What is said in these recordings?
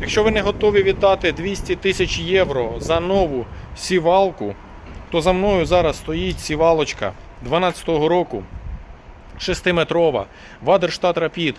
Якщо ви не готові віддати 200 тисяч євро за нову сівалку, то за мною зараз стоїть сівалочка 12-го року, 6-метрова, Вадерштат Рапід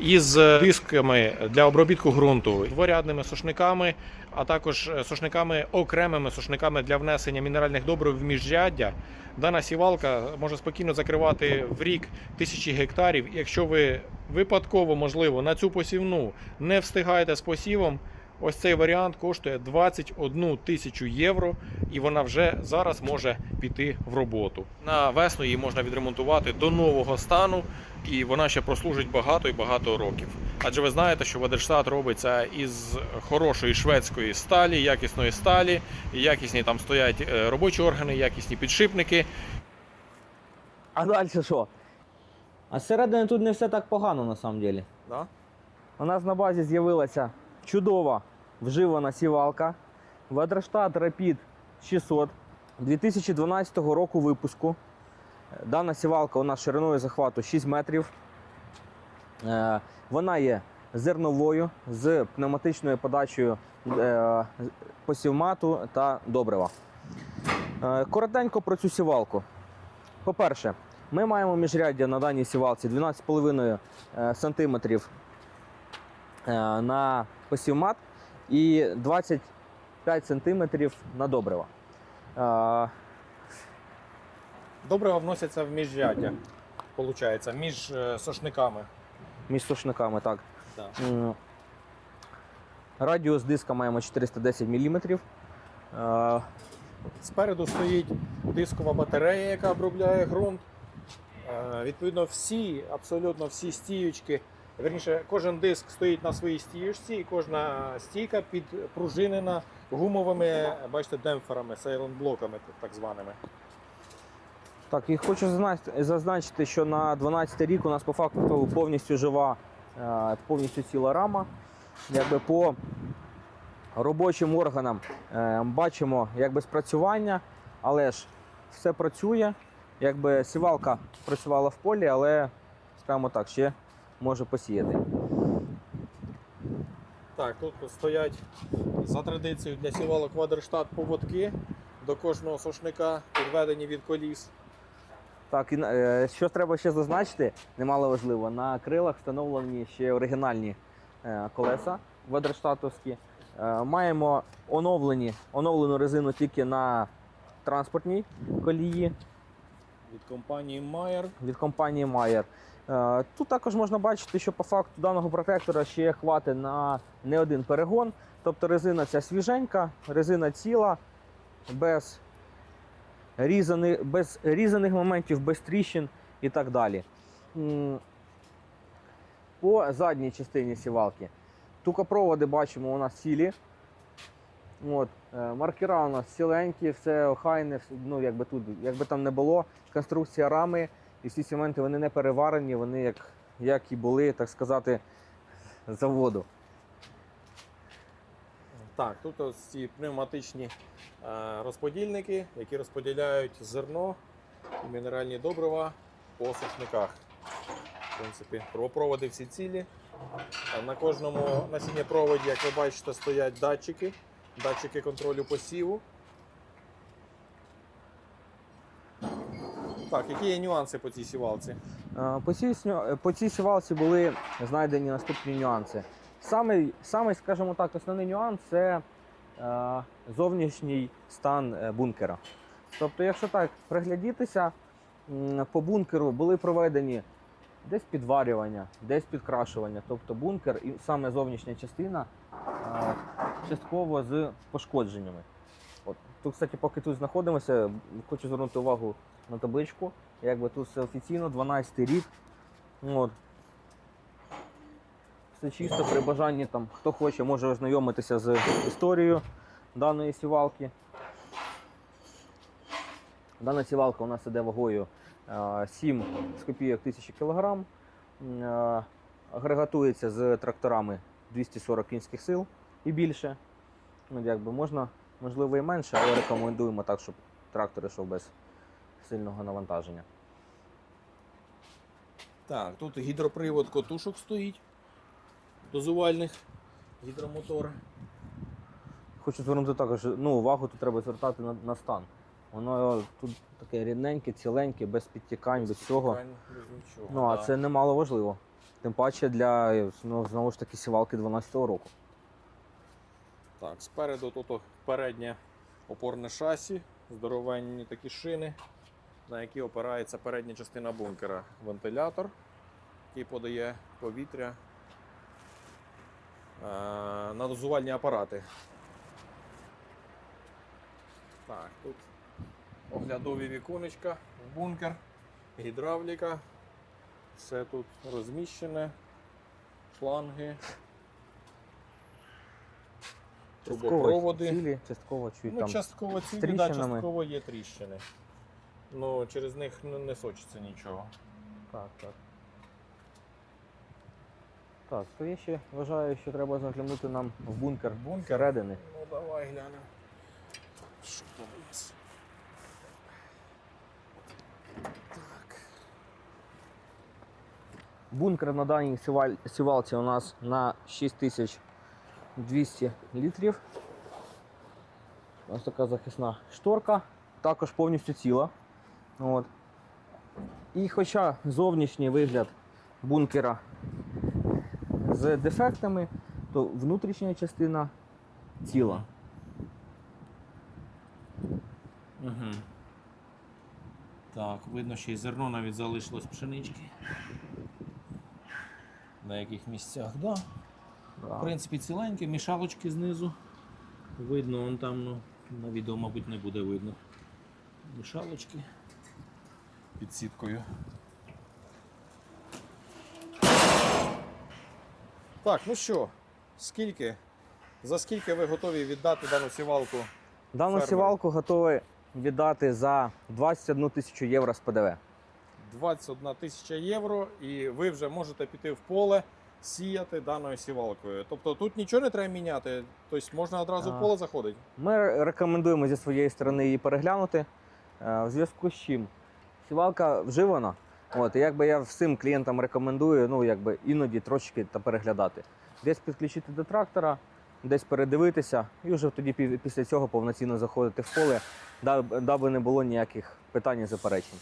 із дисками для обробітку ґрунту, дворядними сушниками, а також е, сушниками, окремими сушниками для внесення мінеральних добрив в міжряддя. Дана сівалка може спокійно закривати в рік тисячі гектарів. Якщо ви випадково, можливо, на цю посівну не встигаєте з посівом, ось цей варіант коштує 21 тисячу євро, і вона вже зараз може піти в роботу. На весну її можна відремонтувати до нового стану, і вона ще прослужить багато і багато років. Адже ви знаєте, що Вадерштат робиться із хорошої шведської сталі, якісної сталі, якісні там стоять е, робочі органи, якісні підшипники. А далі що? А зсередини тут не все так погано на самом деле. Да? У нас на базі з'явилася чудова вживана сівалка Ведерштат Rapid 600 2012 року випуску. Дана сівалка у нас шириною захвату 6 метрів. Е, Вона є зерновою з пневматичною подачею е, посівмату та добрива. Е, Коротенько про цю сівалку. По-перше, ми маємо міжряддя на даній сівалці 12,5 е, сантиметрів е, на посівмат і 25 сантиметрів на добрива. Е, Добрива вносяться в міжряддя, виходить, між е, сошниками. Між сушниками, так. Да. Радіус диска маємо 410 мм. Е, Спереду стоїть дискова батарея, яка обробляє ґрунт. Е, Відповідно, всі, абсолютно всі стіючки, верніше, кожен диск стоїть на своїй стіючці, і кожна стійка підпружинена гумовими, бачите, демпферами, сейлент-блоками так званими. Так, і хочу зазначити, що на 12 рік у нас по факту повністю жива, е, повністю ціла рама. Якби по робочим органам е, бачимо якби спрацювання, але ж все працює. Якби сівалка працювала в полі, але, скажімо так, ще може посіяти. Так, тут стоять за традицією для сівалок Вадерштат поводки до кожного сошника, підведені від коліс. Так, і е, що треба ще зазначити, немало важливо, на крилах встановлені ще оригінальні е, колеса ведерштатовські. Е, маємо оновлені, оновлену резину тільки на транспортній колії Від компанії Mayer. від компанії Mayer. Е, Тут також можна бачити, що по факту даного протектора ще хватить на не один перегон. Тобто резина ця свіженька, резина ціла, без, різаних, без різаних моментів, без тріщин і так далі. По задній частині сівалки. Тукопроводи бачимо у нас цілі. От, маркера у нас ціленькі, все охайне, ну якби тут, якби там не було, конструкція рами і всі ці вони не переварені, вони як, як і були, так сказати, заводу. Так, тут ось ці пневматичні е, розподільники, які розподіляють зерно і мінеральні добрива по сушниках. В принципі, проводи всі цілі. На кожному насіннєпроводі, як ви бачите, стоять датчики, датчики контролю посіву. Так, які є нюанси по цій сівалці? Е, По цій, по цій сівалці були знайдені наступні нюанси. Самий, самий, скажімо так, основний нюанс це е, зовнішній стан е, бункера. Тобто, якщо так приглядітися, по бункеру були проведені десь підварювання, десь підкрашування. Тобто бункер і саме зовнішня частина е, частково з пошкодженнями. От. Тут, кстати, поки тут знаходимося, хочу звернути увагу на табличку. Якби тут все офіційно, 12 рік. От. Все чисто при бажанні там, хто хоче, може ознайомитися з історією даної сівалки. Дана сівалка у нас іде вагою е, 7 з копійок тисячі кілограм. Е, Агрегатується з тракторами 240 кінських сил і більше. Ну, якби можна, можливо, і менше, але рекомендуємо так, щоб трактор йшов без сильного навантаження. Так, тут гідропривод котушок стоїть дозувальних. гідромотор. Хочу звернути також ну, увагу, тут треба звертати на, на стан. Воно тут таке рідненьке, ціленьке, без підтікань, без всього. Без нічого. Ну, а да. це немало важливо. Тим паче для ну, знову ж таки сівалки 12-го року. Так, спереду тут переднє опорне шасі, здоровенні такі шини, на які опирається передня частина бункера. Вентилятор, який подає повітря е, на дозувальні апарати. Так, тут оглядові віконечка бункер, гідравліка. Все тут розміщене, шланги. Трубопроводи. цілі, частково чуть Ну, там. частково цілі, да, тріщинами. частково є тріщини. Ну, через них не, не сочиться нічого. Так, так. Так, то я ще вважаю, що треба заглянути нам в бункер, Бункер? всередини. Ну, давай глянемо. Що там у нас? Так. Бункер на даній сіваль- сівалці у нас на 6200 літрів. Ось така захисна шторка, також повністю ціла. От. І хоча зовнішній вигляд бункера з дефектами, то внутрішня частина ціла. Угу. Так, видно, що і зерно навіть залишилось пшенички. На яких місцях, да. В принципі, ціленьке, мішалочки знизу. Видно, вон там, ну, на відео, мабуть, не буде видно. Мішалочки під сіткою. Так, ну що, скільки? За скільки ви готові віддати дану сівалку? Дану Фермери. сівалку готові віддати за 21 тисячу євро з ПДВ. 21 тисяча євро, і ви вже можете піти в поле сіяти даною сівалкою. Тобто тут нічого не треба міняти, тобто можна одразу в поле заходити. Ми рекомендуємо зі своєї сторони її переглянути. Е, В зв'язку з чим сівалка вживана. От, і якби я всім клієнтам рекомендую, ну якби іноді трошки та переглядати. Десь підключити до трактора, десь передивитися, і вже тоді після цього повноцінно заходити в поле, да- даби не було ніяких питань і заперечень.